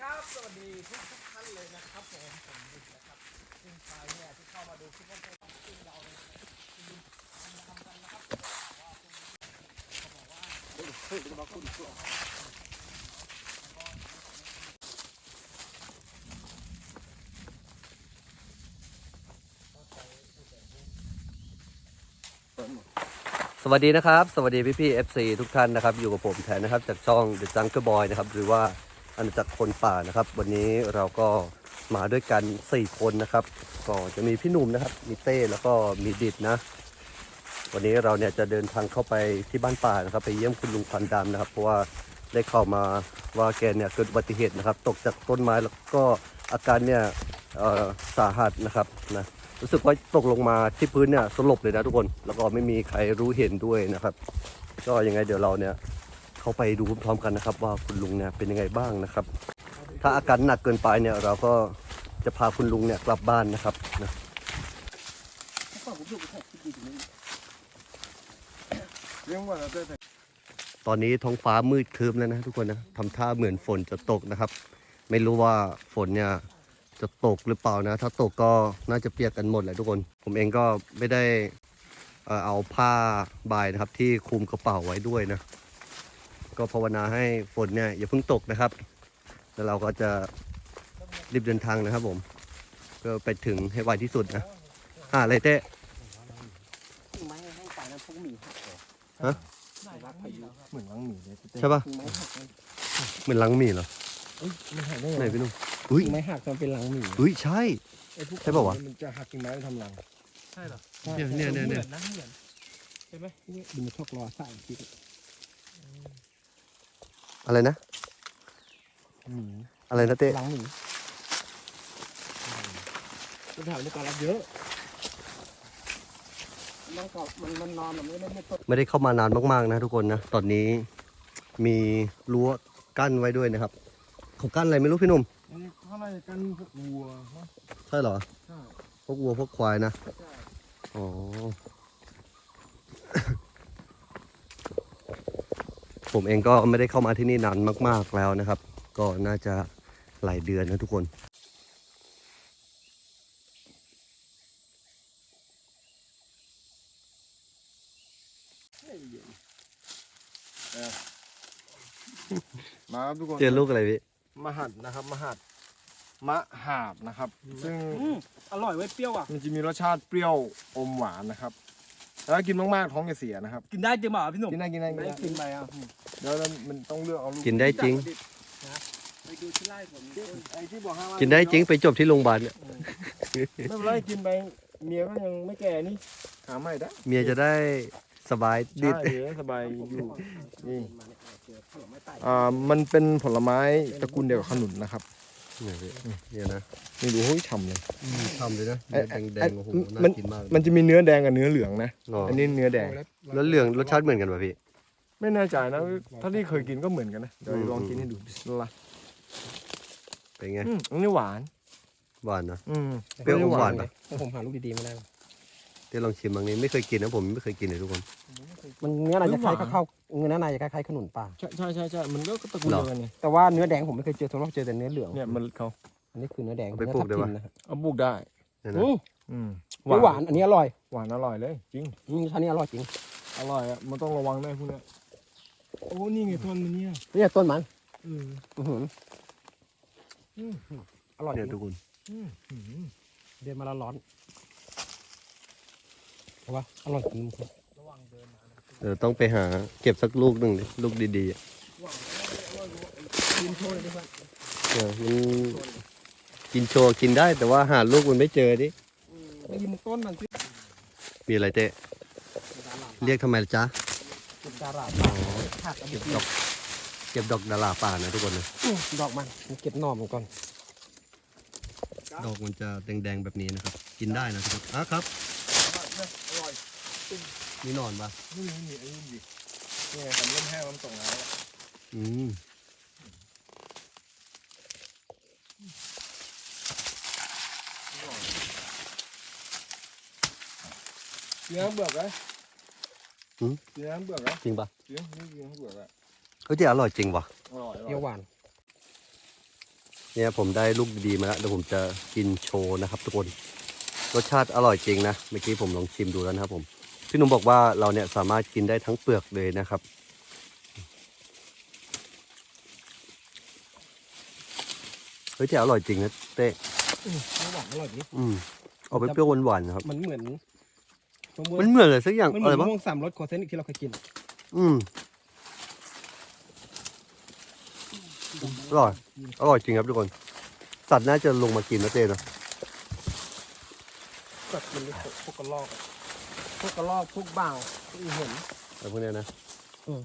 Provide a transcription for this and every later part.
ครับ สวัสดีทุกทุกท่านเลยนะครับผมผมดิกนะครับซึ่งใครเนี่ยที่เข้ามาดูคลิปนเกิดของซึ่งเราเนี่ยคุณทำกันนะครับว่าคุณเขาบอกว่าเฮ้ยเฮ้ยมาคุณตัวสวัสดีนะครับ สวัสดีพี่พี่ๆ FC ทุกท่านนะครับ อยู่กับผมแทนนะครับ จากช่อง The Jungle Boy นะครับ หรือว่า อาณาจักรคนป่านะครับ วันนี้เราก็มาด้วยกัน 4 คนนะครับ ก็จะมีพี่หนุ่มนะครับ มีเต้แล้วก็มีดิดนะ วันนี้เราเนี่ยจะเดินทางเข้าไปที่บ้านป่านะครับ ไปเยี่ยมคุณลุงพันดำนะครับ เพราะว่าได้เข้ามาว่าแกเนี่ยเกิดอุบัติเหตุนะครับ ตกจากต้นไม้แล้วก็อาการเนี่ยสาหัสนะครับนะรู้สึกว่าตกลงมาที่พื้นเนี่ยสลบเลยนะทุกคน แล้วก็ไม่มีใครรู้เห็นด้วยนะครับ ก็ยังไงเดี๋ยวเราเนี่ย เขาไปดูพร้อมๆกันนะครับ ว่าคุณลุงเนี่ยเป็นยังไงบ้างนะครับ ถ้าอาการหนักเกินไปเนี่ย เราก็จะพาคุณลุงเนี่ยกลับบ้านนะครับนะตอนนี้ท้องฟ้ามืดครึ้มแล้วนะทุกคนนะทำท่าเหมือนฝนจะตกนะครับ ไม่รู้ว่าฝนเนี่ยจะตกหรือเปล่านะ ถ้าตกก็น่าจะเปียกกันหมดแหละทุกคน ผมเองก็ไม่ได้เอ่อเอาผ้าบายนะครับที่คลุมกระเป๋าไว้ด้วยนะ ก็ภาวนาให้ฝนเนี่ยอย่าเพิ่งตกนะครับ แล้วเราก็จะรีบเดินทางนะครับผมเพื่อไปถึงให้ไวที่สุดนะหาอะไรเต้ไม้ให้ป่านั้นพวกหมีหักเลยฮะได้รับพายุเหมือนวังหมีเลยพี่เต้ใช่ปะไม้หักเลยเหมือนลังหมีเหรอเอ้ยมันหายได้ไหนไงพี่นุ่มอุ้ยไม้หักมันเป็นหลังหมีอุ้ยใช่ไอ้พวกใช่ปะวะมันจะหักกิ่งไม้ไปทำรังใช่เหรอเนี่ยเนี่ยเนี่ยเนี่ยหมือนะเหมือนใช่ไหมนี่ดูมันชอกรอใส่คิด อะไรนะหมีอะไรนะเต้หลังหมีก็ถามในการรับเยอะมันก็มันมันนอนแบบนี้ไม่ไม่ตกไม่ได้เข้ามานานมากๆนะทุกคนนะ ตอนนี้มีรั้วกั้นไว้ด้วยนะครับเขากั้นอะไรไม่รู้พี่หนุ่มอันนี้เท่าไหรกันพวกวัวฮะใช่เหรอ ใช่ พวกวัวพวกควายนะใช่อ๋อ ผมเองก็ไม่ได้เข้ามาที่นี่นานมาก ๆแล้วนะครับ ก็น่าจะหลายเดือนนะทุกคนไม่เย็นเออมาครับทุกคนเจอลูกอะไรพี่มหัดนะครับ มหัดมะหาบนะครับ ซึ่งอร่อยไว้ยเปรี้ยวอะ มันจะมีรสชาติเปรี้ยวอมหวานนะครับ แล้วกินมากๆท้องจะเสียนะครับ กินได้จริงเปล่าพี่หนุ่มกินได้กินได้กินไม่ได้กินไปอะเดี๋ยวมันต้องเลือกเอาลูกกินได้จริง ไปดูที่ไร่ผมไอ้ที่บอกห้าว่ากินได้จริงไปจบที่โรงพยาบาลเนี่ยไม่เป็นไรกินไปเมียก็ยังไม่แก่นี่หาไม่ได้เมียจะได้สบายดิดใช่เดี๋ยวสบายอยู่นี่อ่ามันเป็นผลไม้ตระกูลเดียวกับขนุนนะครับ เนี่ยพี่เนี่ยนะนี่ดูเฮ้ยฉ่ำเลยทำเลยนะเอ้ยแดงแดเอ้งยๆโอ้โหมัน่านกินมากเลย มันจะมีเนื้อแดงกับเนื้อเหลืองนะอ๋ออันนี้เนื้อแดง แล้วเหลืองรสชาติเหมือนกันป่ะพี่ ไม่แน่ใจนะถ้าที่เคยกินก็เหมือนกันนะเดี๋ยวอืม ลองกินให้ดูบิสมิลลาห์เป็นไงอืมอันนี้หวานหวานนะ อืมเปรี้ยวอมหวานปะ ผมหาลูกดีๆไม่ได้ เดี๋ยวลองชิมบางนี้ไม่เคยกินนะผมไม่เคยกินเลยทุกคน มันเนื้อในจะคล้ายกับข้าวเนื้อในจะคล้ายๆขนุนป่า ใช่ใช่ใช่ใช่มันก็ตระกูลเหรอเดียวกันไงแต่ว่าเนื้อแดงผมไม่เคยเจอส่วนมากเจอแต่เนื้อเหลืองเนี่ยมันเขาอันนี้คือเนื้อแดงเอาไปปลูกได้ปะ เนื้อทับทิมนะฮะเอาปลูกได้เนี่ยนะ อืมอืมไม่หวานอันนี้อร่อยหวานอร่อยเลย จริง อืมอันนี้อร่อยจริงอร่อยอะมันต้องระวังได้พวกเนี้ยโอ้นี่ไงต้นมันเนี่ยเนี่ยต้นมันอืมอื้อหืออืมอร่อยจเนี่ยริงทุกคน อืมอืมเดือนมาละร้อน เอาวะอร่อยจริงเดี๋ยวต้องไปหาเก็บสักลูกหนึ่งดิลูกดีๆอะกินโชว์เลยดิเพื่อนเดี๋ยวมันกินโชว์กินได้แต่ว่าหาลูกมันไม่เจอดิไปยิมต้นมันสิมีอะไรเต้เรียกทำไมล่ะจ๊ะเก็บดาราหักอันเก็นี้บดอกเก็บดอกดาราป่านะทุกคนนะอื้อดอกมันมันเก็บหน่อมันก่อนดอกมันจะแดงๆแบบนี้นะครับ กินได้นะทุกคนอะครับอร่อย มีหนอนปะนี่นี่นี่ไอ้นี่ดินี่ไงผมเริ่มแห้งแล้วมันส่งแล้วอืมเนื้อเบือกไหมเนื้อเบือกไหมจริงปะเนื้อนี่เนื้อเบือกอะเฮ้ยจะอร่อยจริงวะอร่อยอเปรี้ยวหร่อยวานเนี่ยผมได้ลูกดีๆมาแล้วเดี๋ยวผมจะกินโชว์นะครับ ทุกคน รสชาติอร่อยจริงนะ เมื่อกี้ผมลองชิมดูแล้วนะครับผม พี่หนุ่มบอกว่าเราเนี่ยสามารถกินได้ทั้งเปลือกเลยนะครับ เฮ้ยแต่อร่อยจริงนะเต้อืมไม่หวานอร่อยดิอืมออกไปเปรี้ยวหวานๆนะครับ มันเหมือนมะม่วงมันเหมือนอะไรสักอย่างมันเหอะมืไรอนมะวะม่วงสามรสโคเซนที่เราเคยกินอืมอร่อยอร่อยจริงครับทุกคน สัตว์น่าจะลงมากินนะเต้เนอะ แบบมันไม่พวกกระรอกอะ พวกกระรอกพวกบ่าวพวกอีเห็นอะไรพวกเนี้ยนะอืม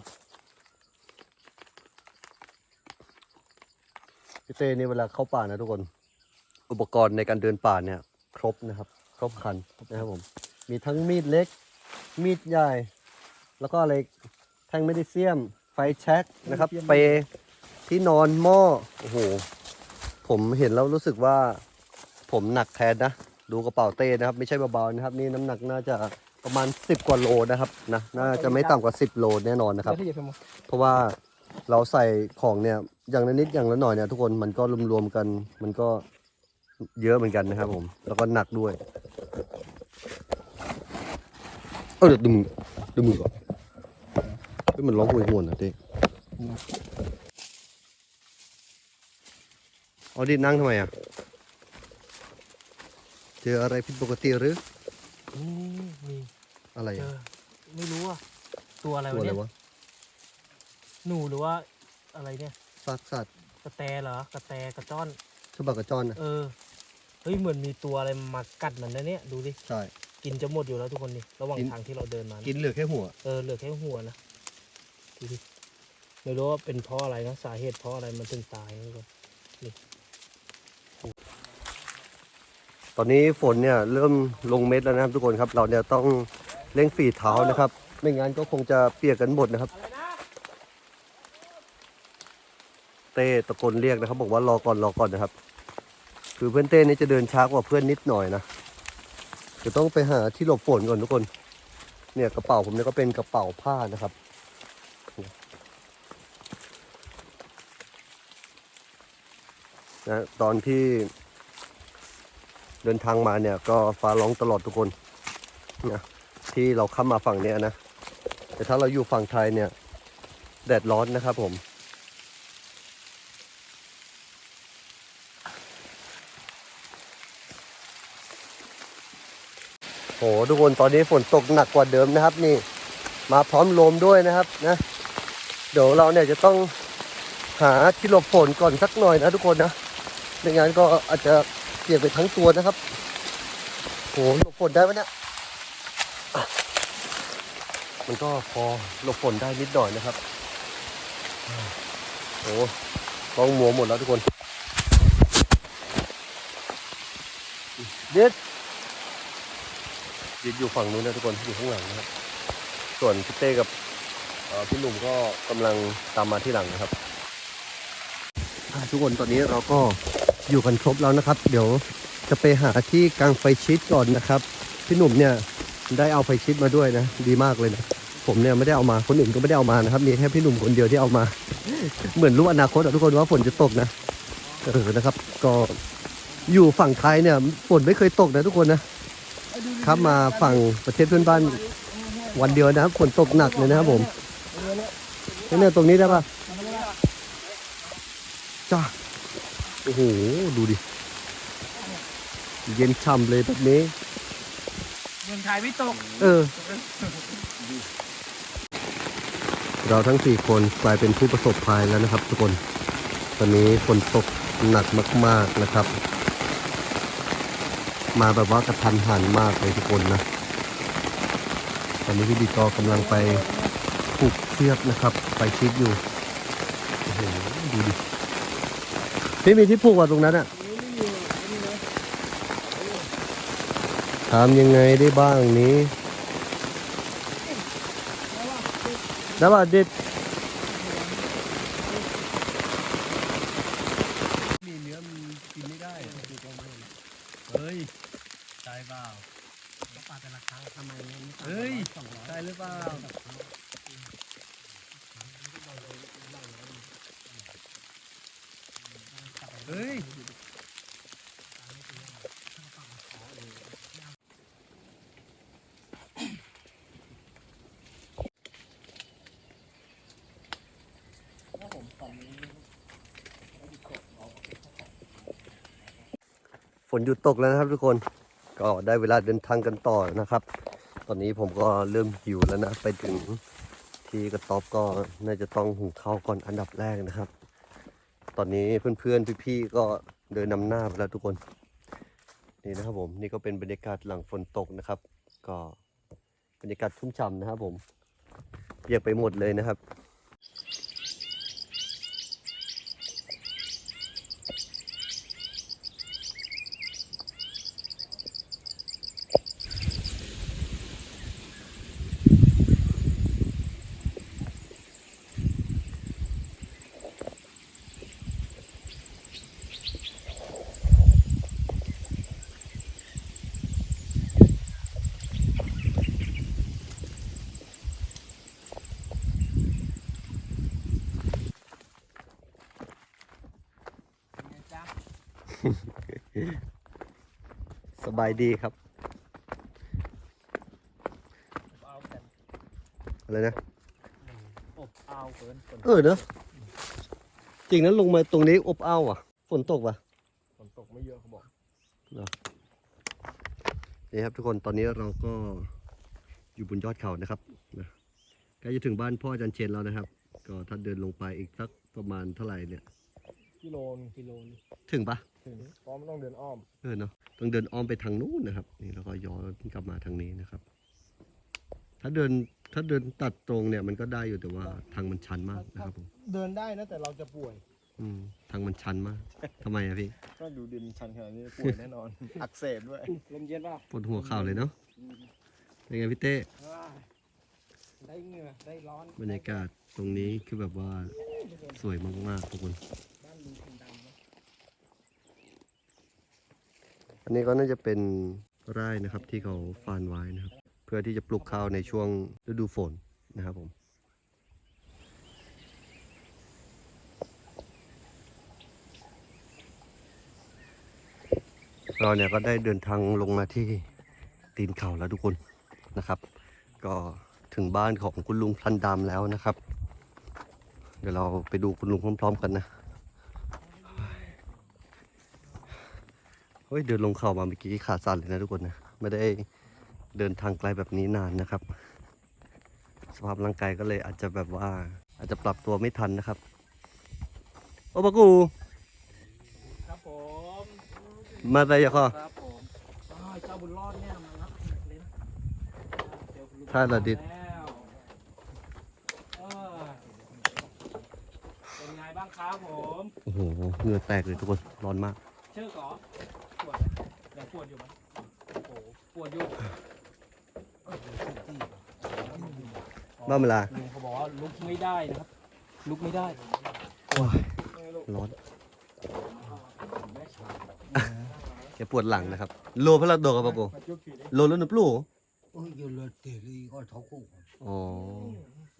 พี่เต้นี่เวลาเข้าป่านะทุกคน อุปกรณ์ในการเดินป่าเนี่ย ครบนะครับ ครบครันนะครับผม มีทั้งมีดเล็ก มีดใหญ่ แล้วก็อะไรแท่งเมดิเซียม ไฟแช็กนะครับ เปรย์ที่นอนหม้อโอ้โห ผมเห็นแล้วรู้สึกว่า ผมหนักแทนนะ ดูกระเป๋าเต้นะครับ ไม่ใช่เบาๆนะครับ นี่น้ำหนักน่าจะ ประมาณ 10 กว่าโลนะครับนะน่าจะไม่ต่ำกว่า 10 โลแน่นอนนะครับที่จะเป็นเพราะว่าเราใส่ของเนี่ยอย่างละนิดอย่างละหน่อยเนี่ยทุกคนมันก็รวมๆกันมันก็เยอะเหมือนกันนะครับ ผม แล้วก็หนักด้วยเออเดี๋ยวดูมือดูมือก่อนเฮ้ยมันร้องหวยหวนนะเต้เอาดินั่งทำไมอะเจออะไรผิดปกติหรือ นี่นี่อะไรเจอะอไม่รู้อะตัวอะไรตัววะอะไรเนี่ย วะหนูหรือว่าอะไรเนี่ยซากสัตว์กระแตเหรอกระแตกระจ้อน ฉบับกระจอนนะเออเฮ้ยเหมือนมีตัวอะไรมากัดมันนะเนี่ยดูดิใช่ กินจะหมดอยู่แล้วทุกคนนี่ระหว่างกิน ทางที่เราเดินมานะกินเหลือแค่หัว เออเหลือแค่หัวนะดูดิไม่รู้ว่าเป็นเพราะอะไรนะสาเหตุเพราะอะไรมันถึงตายนะทุกคน ตอนนี้ฝนเนี่ยเริ่มลงเม็ดแล้วนะครับทุกคนครับ เราเนี่ยต้องเร่งฝีเท้านะครับ ไม่งั้นก็คงจะเปียกกันหมดนะครับ เต้ตะโกนเรียกนะครับ บอกว่ารอก่อนรอก่อนนะครับ คือเพื่อนเต้นี่จะเดินช้ากว่าเพื่อนนิดหน่อยนะจะต้องไปหาที่หลบฝนก่อนทุกคน เนี่ยกระเป๋าผมเนี่ยก็เป็นกระเป๋าผ้านะครับนะตอนที่ เดินทางมาเนี่ยก็ฟ้าร้องตลอดทุกคนนะที่เราข้ามมาฝั่งเนี้ยนะ แต่ถ้าเราอยู่ฝั่งไทยเนี่ย แดดร้อนนะครับผม โหทุกคนตอนนี้ฝนตกหนักกว่าเดิมนะครับนี่ มาพร้อมลมด้วยนะครับนะเดี๋ยวเราเนี่ยจะต้องหาที่หลบฝนก่อนสักหน่อยนะทุกคนนะไม่งั้นก็อาจจะ เปียกไปทั้งตัวนะครับโหหลบฝนได้ไหมเนี่ยมันก็พอหลบฝนได้นิดหน่อยนะครับโอ้กองหัวหมดแล้วทุกคนเด็ดเด็ดอยู่ฝั่งนู้นนะทุกคนอยู่ข้างหลังนะครับ ส่วนพี่เต้กับพี่หนุ่มก็กำลังตามมาที่หลังนะครับทุกคนตอนนี้เราก็ อยู่กันครบแล้วนะครับ เดี๋ยวจะไปหาที่กางไฟชิดก่อนนะครับ พี่หนุ่มเนี่ยได้เอาไฟชิดมาด้วยนะ ดีมากเลยนะผมเนี่ยไม่ได้เอามาคนอื่นก็ไม่ได้เอามานะครับมีแค่พี่หนุ่มคนเดียวที่เอามา เหมือนรู้อนาคตอะทุกคนว่าฝนจะตกนะเออนะครับ ก็อยู่ฝั่งไทยเนี่ยฝนไม่เคยตกนะทุกคนนะครับมาฝั่งประเทศเพื่อนบ้านวันเดียวนะครับฝนตกหนักเลยนะครับผมเนี่ยตรงนี้ได้ปะจ้า อ้โห ดูดิ เย็นช่ำเลยแบบนี้เมืองไทยไม่ตก เออ เราทั้งสี่คนกลายเป็นผู้ประสบภัยแล้วนะครับ ทุกคน ตอนนี้ฝนตกหนักมาก ๆนะครับ มาแบบว่ากระทันหันมากเลยทุกคนนะ ตอนนี้พี่ดีกอกำลังไปผูกเชือกนะครับ ไปชิดอยู่ โอ้โห ดูดิ พี่มีที่ผูกว่ะตรงนั้นอะทำยังไงได้บ้างนี้แล้วว่าเด็ด มีเนื้อมันกินไม่ได้เฮ้ยใช่เปล่าปลาแต่ละครั้งทำไมเฮ้ยใช่หรือเปล่า เฮ้ย ถ้าผมตอนนี้ไม่ได้กดเรา ฝน หยุดตกแล้วนะครับทุกคนก็ได้เวลาเดินทางกันต่อนะครับ ตอนนี้ผมก็เริ่มหิวแล้วนะ ไปถึงที่กระต๊อบก็น่าจะต้องหุงข้าวก่อนอันดับแรกนะครับ ตอนนี้เพื่อนๆพี่ๆก็เดินนำหน้าไปแล้วทุกคน นี่นะครับผมนี่ก็เป็นบรรยากาศหลังฝนตกนะครับ ก็บรรยากาศชุ่มฉ่ำนะครับผมเปียกไปหมดเลยนะครับ สบายดีครับ เอาแต่อะไรนะ อบเอาเกินฝนเออเนอะจริงนั้นลงมาตรงนี้อบอ้าวอะ ฝนตกว่ะ ฝนตกไม่เยอะเขาบอกนี่ครับทุกคนตอนนี้เราก็อยู่บนยอดเขานะครับนะใกล้จะถึงบ้านพ่ออาจันเชนแล้วนะครับ ก็ถ้าเดินลงไปอีกสักประมาณเท่าไหร่เนี่ย กิโลนกิโลนึงถึงปะถึงเพราะมันต้องเดินอ้อม เออเนาะต้องเดินอ้อมไปทางนู้นนะครับ นี่แล้วก็ย้อนกลับมาทางนี้นะครับ ถ้าเดินถ้าเดินตัดตรงเนี่ยมันก็ได้อยู่แต่ว่าทางมันชันมากนะครับผมเดินได้นะแต่เราจะป่วย อืมทางมันชันมากทำไมอะพี่ก็ดูดินชันขนาดนี้ป่วยแน่นอน อักเสบด้วยลมเย็นเปล่าปวดหัวเข่าเลยเนาะเป็นไงพี่เต้ว้ายได้เหงื่อได้ร้อน บรรยากาศตรงนี้คือแบบว่าสวยมากๆทุกคน บ้านลุงคนดำเนอะ อันนี้ก็น่าจะเป็นไร่นะครับที่เขาฟานไว้นะครับ เพื่อที่จะปลูกข้าวในช่วงฤดูฝนนะครับผมเราเนี่ยก็ได้เดินทางลงมาที่ตีนเขาแล้วทุกคนนะครับ ก็ถึงบ้านของคุณลุงพลันดำแล้วนะครับ เดี๋ยวเราไปดูคุณลุงพร้อม ๆ กันนะ ฮ้ยเดินลงเขามาเมื่อกี้ขาสั่นเลยนะทุกคนนะ ไม่ได้เดินทางไกลแบบนี้นานนะครับ สภาพร่างกายก็เลยอาจจะแบบว่า อาจจะปรับตัวไม่ทันนะครับ โอปะกูครับผมมาอะไรอย่าข้อครับผมอ้าวเจ้าบุญรอดเนี่ยมารับเลยนะเดี๋ยวคุณลุงท่าระดิษฐ์แล้วเออเป็นไงบ้างครับผม โอ้โห เหงื่อแตกเลยทุกคน ร้อนมาก เชื่อก่อปวดไหมยังปวด อยู่ไหมโอ้โหปวดอยู่บ้าเวลาลุงเขาบอกว่าลุกไม่ได้นะครับ ลุกไม่ได้ร้อนแกปวดหลังนะครับ โลพระลาโดกับปะกูมาจุกขี่ดิโลแล้วนุปลู Ôi giờ là tỉ lì con thấu khổ อ๋อ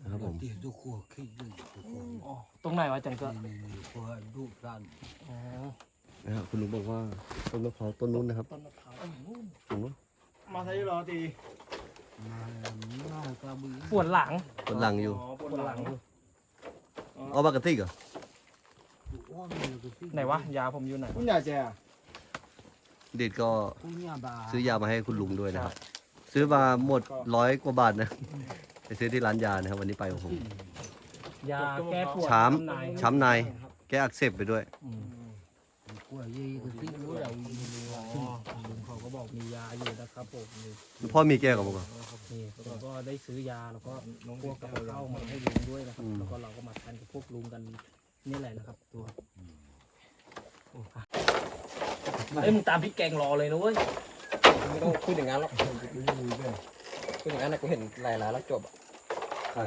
นะครับผม Tỉ tôi khổ khi đừng tôi khổ อ๋อตรงไหนวะจังก็ Này này này của đụ ràn อ๋อ นะครับคุณลุงบอกว่าต้นมะพร้าวต้นนู้นนะครับต้นมะพร้าวต้นนู้นถูกไหมมาใช้รอตี Mà nó ca bí ปวดหลังปวดหลังอยู่ปวดหลังอยู่เอาปกติเหรอ Ôm là cái tí ไหนวะยาผมอยู่ไหนคุณยายแจอะเด็ดก็ Cô nhà bà ซื้อยามาให้คุณลุงด้วยนะครับ ซื้อมาหมดร้อยกว่าบาทนะไปซื้อที่ร้านยานะครับวันนี้ไปของผมยาแก้ปวดช้ำในช้ำในแก้อักเสบไปด้วย อืม Của gì cái tí lúa đầu อ๋อลุงเขาก็บอกมียาอยู่นะครับผมนี่พ่อมีแก้กับผมก่อนนี่เราก็ได้ซื้อยาแล้วก็พวกกับข้าวมาให้ลุงด้วยนะครับอืมแล้วก็เราก็มาทานกับพวกลุงกันนี่แหละนะครับ ตัวโอ้อะเอ้ยมึงตามพี่แกงรอเลยนะเว้ยไม่ต้องพูดอย่างนั้นหรอกพูดอย่างนั้นนะกูเห็นหลายๆแล้วจบอะใช่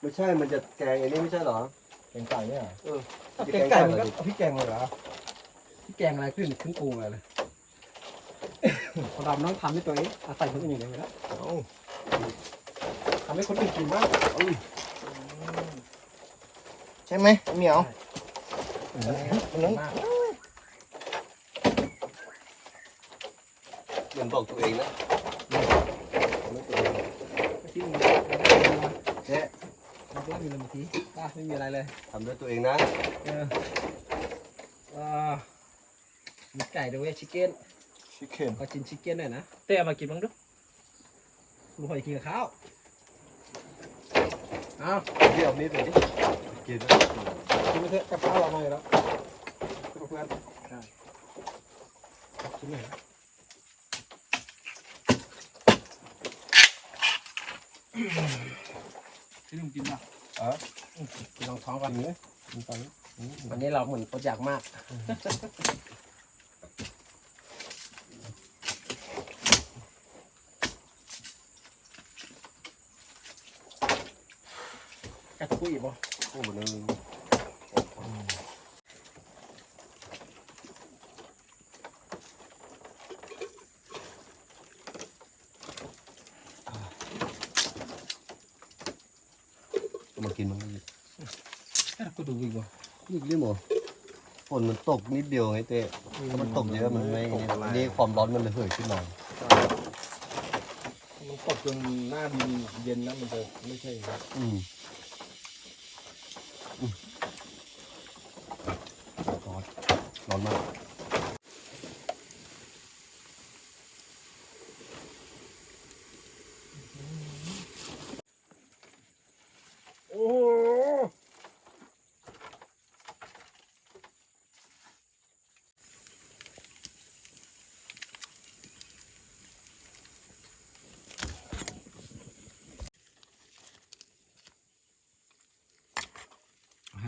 ไม่ใช่มันจะแกงอันนี้ไม่ใช่เหรอเป็นไก่เนี่ยแกงไก่มันก็เอาพริกแกงเลยเหรอ ที่แกงอะไรขึ้นขึ้นปรุงอะไรเลยพอเราต้องทำด้วยตัวเองอาศัยคนอื่นอย่างเดียวนะเอาทำให้คนอื่นกินบ้างใช่ไหมเหมียวน้องเหมือนบอกตัวเองนะที่มึงเนี่ยมันก็มีลมทีไม่มีอะไรเลยทำด้วยตัวเองนะ ก่ด้วยชิคเก้นชิคเก้นขอกินชิคเก้นหน่อยนะเต้เอามากินบ้างดูลุงหอยกินกับข้าวเอาพี่เอามีดไปดิกินกินไปเถอะกับข้าวเรามาอยู่แล้วเพื่อนกินหน่อยนะที่ลุงกินป่ะกินลองท้องก่อนนี้วันนี้เราเหมือนโปรอยากมาก คุยบ่โอ้โหนึงมากินมั้งดิก็ดูอีกบ่นี่เรื่องหมอฝนมันตกนิดเดียวไงเต้ถ้ามันตกเยอะมันไม่นี่นี่ความร้อนมันระเหยขึ้นมามันตกจนหน้าดินเย็นแล้วมันจะไม่ใช่อย่างนี้อืมอืมร้อนร้อนมาก โอ้โหอาหาร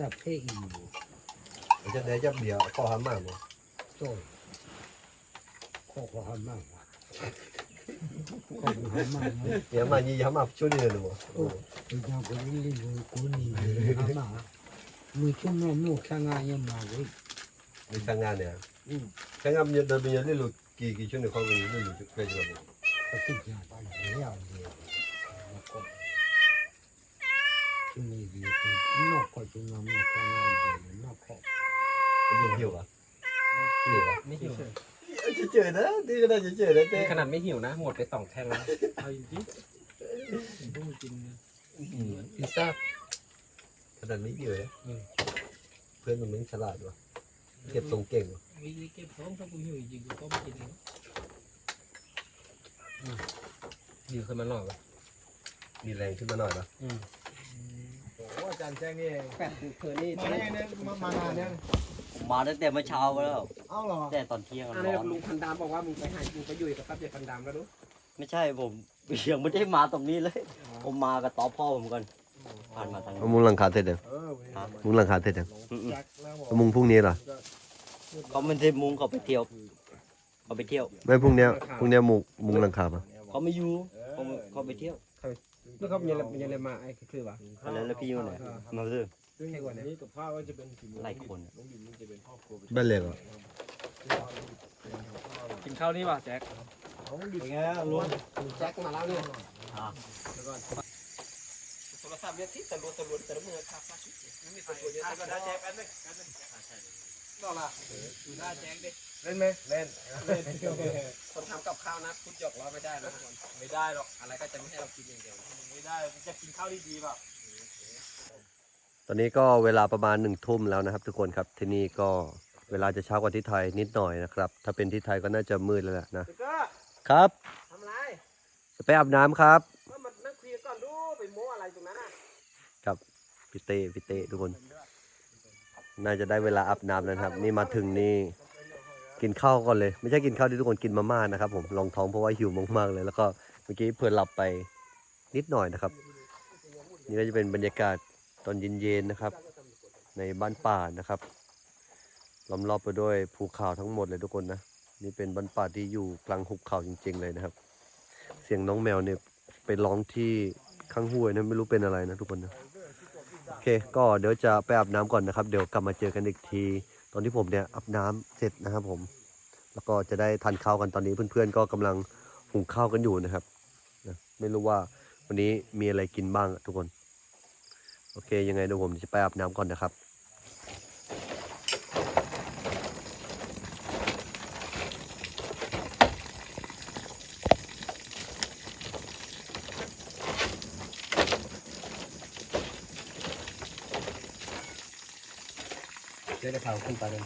จะเพลงอยู่มันจะได้จับเดียวข้อห้ามมากมั้งโต้ข้อความมากกว่าข้อความมากนะเดี๋ยวมายี่ห้ามา ช่วยนี่เลยมั้งไอ้เจ้าคนนี้เรียกว่ากูนี่นะมามือชุ่มน้ำมูกข้างงานยังมาเว้ยในทางงานเนี่ยทางงานมันจะเดินไปยังนี่รู้กี่กี่ชั่วโมงเขาไปนี่รู้เคยจะรู้ก็ติดยาไปแล้วเดียวแล้วก็ที่นี่ดีที่นอกก็ชุ่มน้ำมูกข้างงานเดียวนอกก็เป็นยังหิวอะหิวอะไม่หิวเฉยๆนะนี่ก็ได้เฉยๆนะเต้นี่ขนาดไม่หิวนะ หมดไปสองแท่งแล้วเอาจริงๆผมเพิ่งกินนะพิซซ่าขนาดไม่หิวเลยเพื่อนมันมึงฉลาดวะเก็บทรงเก่งวะวิธีเก็บท้องถ้ากูหิวจริงๆกูก็ไม่กินเอง ดีขึ้นมาหน่อยมีแรงขึ้นมาหน่อยนะโอ้อาจารย์แจ้งนี่เองแปดเธอนี่มาได้ไงเนี่ยมามานานยังผมมาตั้งแต่เมื่อเช้าแล้ว เอ้าเหรอ แต่ตอนเที่ยงอันร้นี้อนลุงพันดามบอกว่ามึงไปหามึงไปอยู่กับตับเดียพันดามแล้วดูไม่ใช่ผมยังไม่ได้มาตรงนี้เลย ผมมากับต่อพ่อผมก่อนผ่านมาทางนี้ มุงหลังคาเสร็จยังเออเว้ยมุงหลังคาเสร็จยังแจ็คแล้วบอกมุงพรุ่งนี้เหรอเขาไม่ได้มุงเขาไปเที่ยวเขาไปเที่ยว ไม่พรุ่งนี้พรุ่งนี้มุงมุงหลังคาปะเขาไม่อยู่เขาเขาไปเที่ยวนี่เขาเป็นยังไงเป็นยังไงมาไอ้คือวะอะไรแล้วพี่อยู่ไหนมาเรื่องซึ่งวันนี้กับข้าวก็จะเป็นฝีมือหลายคนน้องดิมนี่จะเป็นพ่อครัวบ้านเล็กเหรอกินข้าวนี่ป่ะแจ็คน้องดิมแจ็คมาแล้วเนี่ยอ่าโทรศัพท์เนี่ยที่ตะลุตะลุตะลุมือครับไม่มีตะลุเยอะก็ได้แจ็คแป๊บนึงแป๊บนึงรอละดูหน้าแจ็คดิ เล่นไหมเล่นคนทำกับข้าวนะพูดหยอกล้อไม่ได้นะไม่ได้หรอกอะไรก็จะไม่ให้เรากินอย่างเดียวไม่ได้จะกินข้าวดีๆป่ะตอนนี้ก็เวลาประมาณหนึ่งทุ่มแล้วนะครับ ทุกคนครับที่นี่ก็เวลาจะเช้ากว่าที่ไทยนิดหน่อยนะครับ ถ้าเป็นที่ไทยก็น่าจะมืดแล้วแหละนะก็ครับทำไรจะไปอาบน้ำครับก็มานั่งคุยกันก่อนดูไปโม้อะไรตรงนั้นอะกับพี่เต้พี่เต้ทุกคน น่าจะได้เวลาอาบน้ำแล้วนะครับ นี่มาถึงนี่ กินข้าวก่อนเลย ไม่ใช่กินข้าวที่ทุกคนกินมาม่านะครับผมลองท้องเพราะว่าหิวมากๆเลย แล้วก็เมื่อกี้เพื่อนหลับไปนิดหน่อยนะครับ นี่ก็จะเป็นบรรยากาศตอนเย็นๆนะครับ ในบ้านป่านะครับล้อมรอบไปด้วยภูเขาทั้งหมดเลยทุกคนนะนี่เป็นบรรป่าที่อยู่กลางหุบเขาจริง ๆ เลยนะครับ เสียงน้องแมวเนี่ยไปร้องที่ข้างห้วยนะไม่รู้เป็นอะไรนะทุกคนนะโอเค ก็เดี๋ยวจะไปอาบน้ำก่อนนะครับ เดี๋ยวกลับมาเจอกันอีกที ตอนที่ผมเนี่ยอาบน้ำเสร็จนะครับผม แล้วก็จะได้ทานข้าวกันตอนนี้เพื่อนๆ ก็กำลังหุงข้าวกันอยู่นะครับนะไม่รู้ว่าวันนี้มีอะไรกินบ้างทุกคน โอเค ยังไงเดี๋ยวผมจะไปอาบน้ำก่อนนะครับ เดี๋ยวจะพาขึ้นไปเลย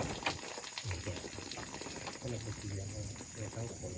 ก็เลยไปเสียงเดี๋ยวต้องคน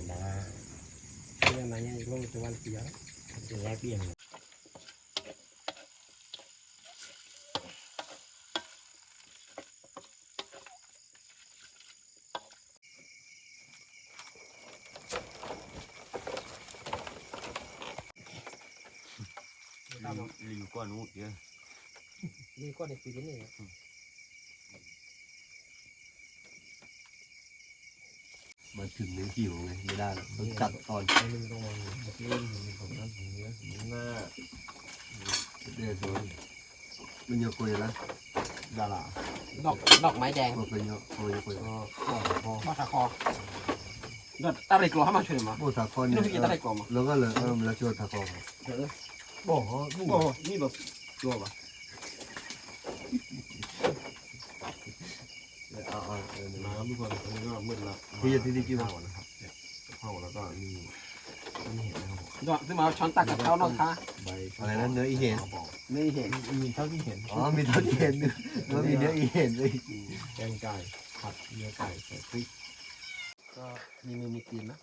มาเรื่องอะไรเนี่ยลงจะวันเสียจะแยกเปลี่ยนลิงก้อนนู้นเยอะนี่ก็ในปีนี้มาถึงเนี่ยหิวไงไม่ได้หรอกต้องจัดตอนมันต้องเมื่อกี้มีผมนั่นผมเนี้ยหน้าเดือดร้อนมันเยอะกว่าแล้วดาราดอกดอกไม้แดงมันเป็นเยอะมันเยอะกว่าก็ข้อข้อมาตะคอดอกอะไรกลัวให้มาช่วยมาโอ้ตาคอนพี่เนี่นุ่มกินอะไรยกลัวมาแล้วก็เลยเออแล้วช่วยตาคอนบอกลูกโอ้นี่แบบกลัวปะ เอาเอาเออน้ำทุกคนตอนนี้ก็มืดละพี่จะที่นี่กี่วันข้าวนะครับข้าวแล้วก็มีมีเห็ดนะครับผมดอกซึ่งมาช้อนตักกับเท้านอกท้าใบอะไรนะเนื้ออีเห็นบอกนี่เห็นมีเท่าที่เห็น อ๋อมีเท่าที่เห็นด้วยแล้วมีเนื้ออีเห็นด้วยแกงไก่ผัดเนื้อไก่ใส่พริกก็มีมือมีตีนนะ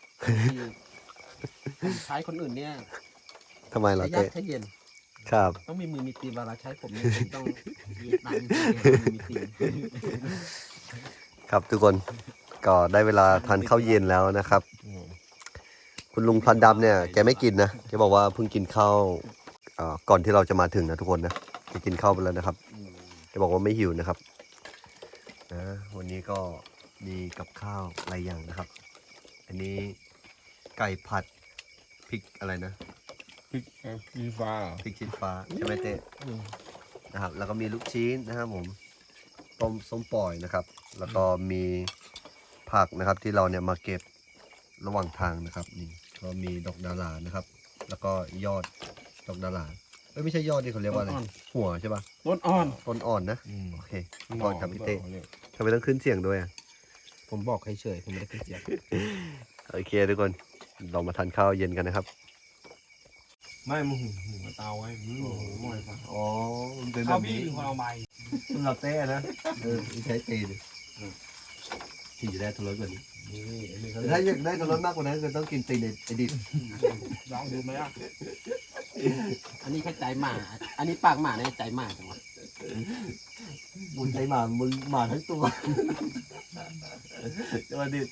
ใช้คนอื่นเนี่ยทำไมล่ะระยะเต้ถ้าเย็น ครับ ต้องมีมือมีตีนเวลาใช้ผมเนี่ยผมต้องเหยียดตามมือมีตีน ครับทุกคนก็ได้เวลาทานข้าวเย็นแล้วนะครับ คุณลุงพลันดำเนี่ยแกไม่กินนะแกบอกว่าเพิ่งกินข้าวเอ่อก่อนที่เราจะมาถึงนะทุกคนนะแกกินข้าวไปแล้วนะครับแกบอกว่าไม่หิวนะครับนะวันนี้ก็มีกับข้าวหลายอย่างนะครับ อันนี้ไก่ผัดพริกอะไรนะพริกมีฟ้าพริกชี้ฟ้าใช่ไหมเต้นะครับแล้วก็มีลูกชิ้นนะครับผม ต้มส้มปล่อยนะครับ แล้วก็มีผักนะครับที่เราเนี่ยมาเก็บระหว่างทางนะครับนี่ก็มีดอกดารานะครับ แล้วก็ยอดดอกดาราเอ้ยไม่ใช่ยอดที่เขาเรียกว่าอะไรต้นอ่อน หัวใช่ปะต้นอ่อน ต้นอ่อนนะอืม โอเคขอครับพี่เต้เนี่ยทำไมต้องขึ้นเสียงด้วยอะผมบอกเฉยๆผมไม่ได้ขึ้นเสียงโอเคทุกคนเรามาทานข้าวเย็นกันนะครับ ไม่มึงหุงหุงกับเตาไว้มึงหุงหม้อไฟฟ้าอ๋อมันเป็นแบเอาบพี่นี้ถึงเอาไม้สำหรับเต้นะเออใช้ตีดิที่จะได้ทรสกว่านี้นี่อันนี้เขาแต่ถ้าอยากได้ทรสมากกว่านั้นก็ต้องกินตีนไอดิบลองดูไหมอะอันนี้แค่ใจหมา อันนี้ปากหมาเนี่ยใจหมาจังวะมึงใช้หมามึงหมาทั้งตัวจะมาดิบ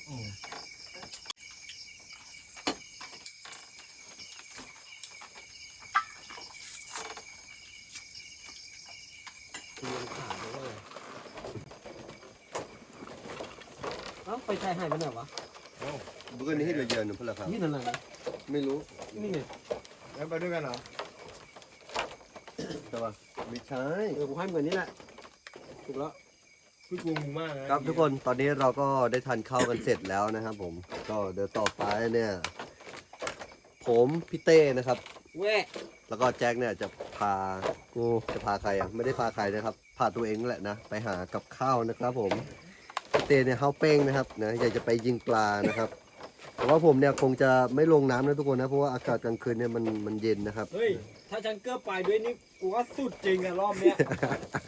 เอ้าไปชาย หายไปไหนวะบุกนี้ให้เราเยือนนะเพื่อนครับนี่นั่นอะไรไม่รู้นี่ไงแล้วไปด้วยกันเหรอใช่ปะไม่ใช่เออผมให้เหมือนนี่แหละถูกแล้วพี่กลัวมึงมากนะครับทุกคนตอนนี้เราก็ได้ทานข้าวกันเสร็จแล้วนะครับ ผมก็เดี๋ยวต่อไปเนี่ย ผมพี่เต้นะครับแว่แล้วก็แจ็คเนี่ยจะพากูจะพาใครอะไม่ได้พาใครนะครับ พาตัวเองนั่นแหละนะ ไปหากับข้าวนะครับผมพี่เต้เนี่ยเฮาเป้งนะครับนะอยากจะไปยิงปลานะครับ แต่ว่าผมเนี่ยคงจะไม่ลงน้ำนะทุกคนนะเพราะว่าอากาศกลางคืนเนี่ยมันมันเย็นนะครับ เฮ้ย ถ้าฉันเกือบไปด้วยนี่กูว่าสุดจริงอะรอบเนี้ย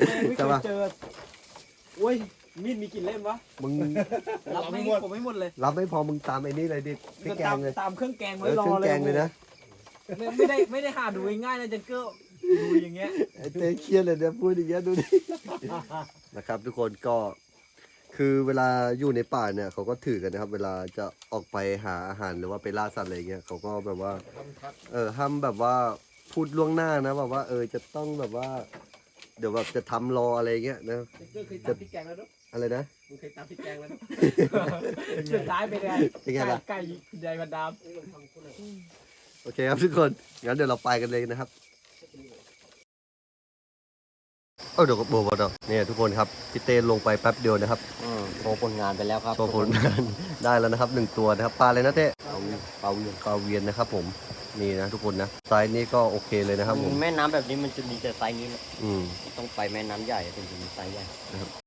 แม่งไม่เคใช่ยปะเจอโอ้ยมีดมีกี่เล่มวะ มึงรับไม่ผมไม่หมดเลย รับไม่พอมึงตามไอ้นี่เลยดิพี่แกตามงเลยตามเครื่องแกงเอไว้อรอเครื่องเลยแกงเลยนะไม่ไม่ได้ไม่ได้หาดูง่ายๆนะจันเกือบดูอย่างเงี้ยไอ้เต้เครียดเลยเนี่ยพูดอย่างเงี้ยดูดินะครับทุกคนก็ คือเวลาอยู่ในป่าเนี่ยเขาก็ถือกันนะครับ เวลาจะออกไปหาอาหารหรือว่าไปล่าสัตว์อะไรเงี้ยเขาก็แบบว่า เออห้ามแบบว่าพูดล่วงหน้านะแบบว่า เออจะต้องแบบว่า เดี๋ยวแบบจะทำรออะไรเงี้ยนะก็เคยตามพี่แกงแล้วเนาะอะไรนะ มึงเคยตามพี่แกงแล้วเนาะสุดท้ายเป็นไงเป็นไงล่ะใกล้คุณยายมาดาม โอเคครับทุกคนงั้นเดี๋ยวเราไปกันเลยนะครับ เออเดี๋ยวก็โบว์บอลเนี่ยทุกคนครับพี่เต้ลงไปแป๊บเดียวนะครับอืมโชว์ผลงานไปแล้วครับตัวผลงานได้แล้วนะครับหนึ่งตัวนะครับปลาเลยนะเต้เปาเปาเวียนปลาเวียนนะครับ ผมนี่นะทุกคนนะไซส์นี้ก็โอเคเลยนะครับผมแม่น้ำแบบนี้มันจะมีแต่ไซส์นี้แหละอืมต้องไปแม่น้ำใหญ่ถึงจะมีไซส์ใหญ่